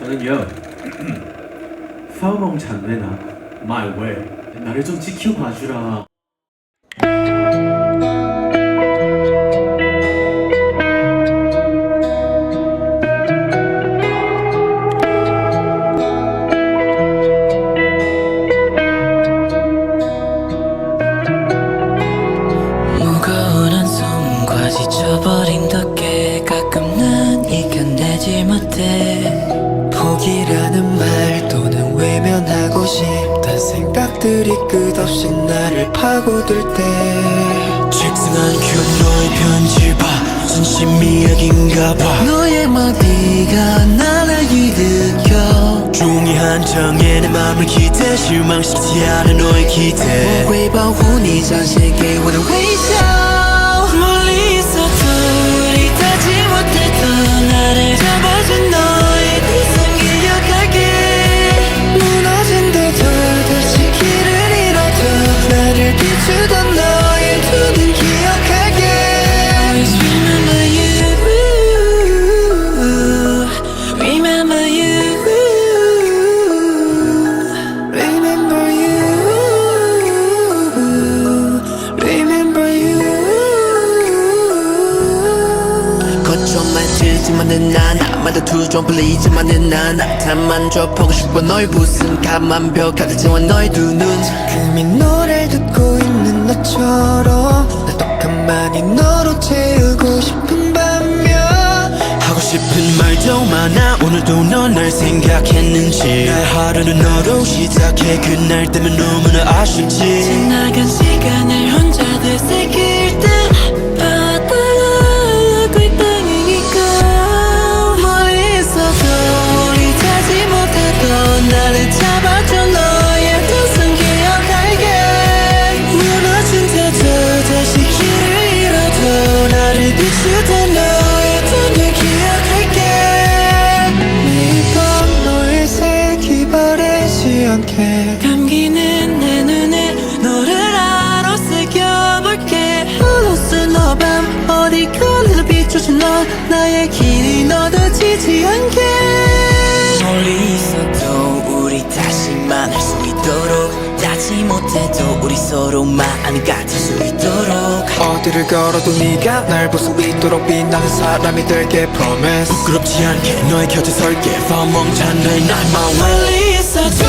저는요 파우몽 잔매나 My Way 나를 좀 무거운 한숨과 지쳐버린 덕에 가끔 난 이겨내지 못해 생각들이 끝없이 나를 파고들 때 책상 안켜 너의 편지 봐. 진심 이야기인가 봐. 너의 마디가 나를 일으켜 종이 한 장에 내 맘을 기대. 실망시키지 않은 너의 기대. 외바훈이 전 세계와는微笑 멀리 있어도 우리 닿지 못했던 나를 잡아준 너 들지만은 않아 마다 두좀 불리지만은 않아 다만 접하고 싶어 너의 웃음. 가만 벽하듯 채워 너의 두눈. 금이 노래를 듣고 있는 너처럼 나도 가만히 너로 채우고 싶은 밤이야 하고 싶은 말도 많아. 오늘도 넌 날 생각했는지. 날 하루는 너로 시작해. 그날 때면 너무나 아쉽지. 지나간 시간을 혼자 되새길 비추던 너의 눈을 기억할게. 매일 밤 너의 색이 바래지 않게. 감기는 내 눈에 너를 알아 새겨볼게. 어느새 너밤 어디 가나 비춰준 너. 나의 길이 너도 지지 않게. 멀리 있어도 우리 다시 만날 수 있도록 닿지 못해도 우리 서로 마음이 같을 수 있도록. 어디를 걸어도 네가 날 볼 수 있도록 빛나는 사람이 될게 promise. 부끄럽지 않게 너의 곁에 설게. 파멍찬 너의 날 my way 있어도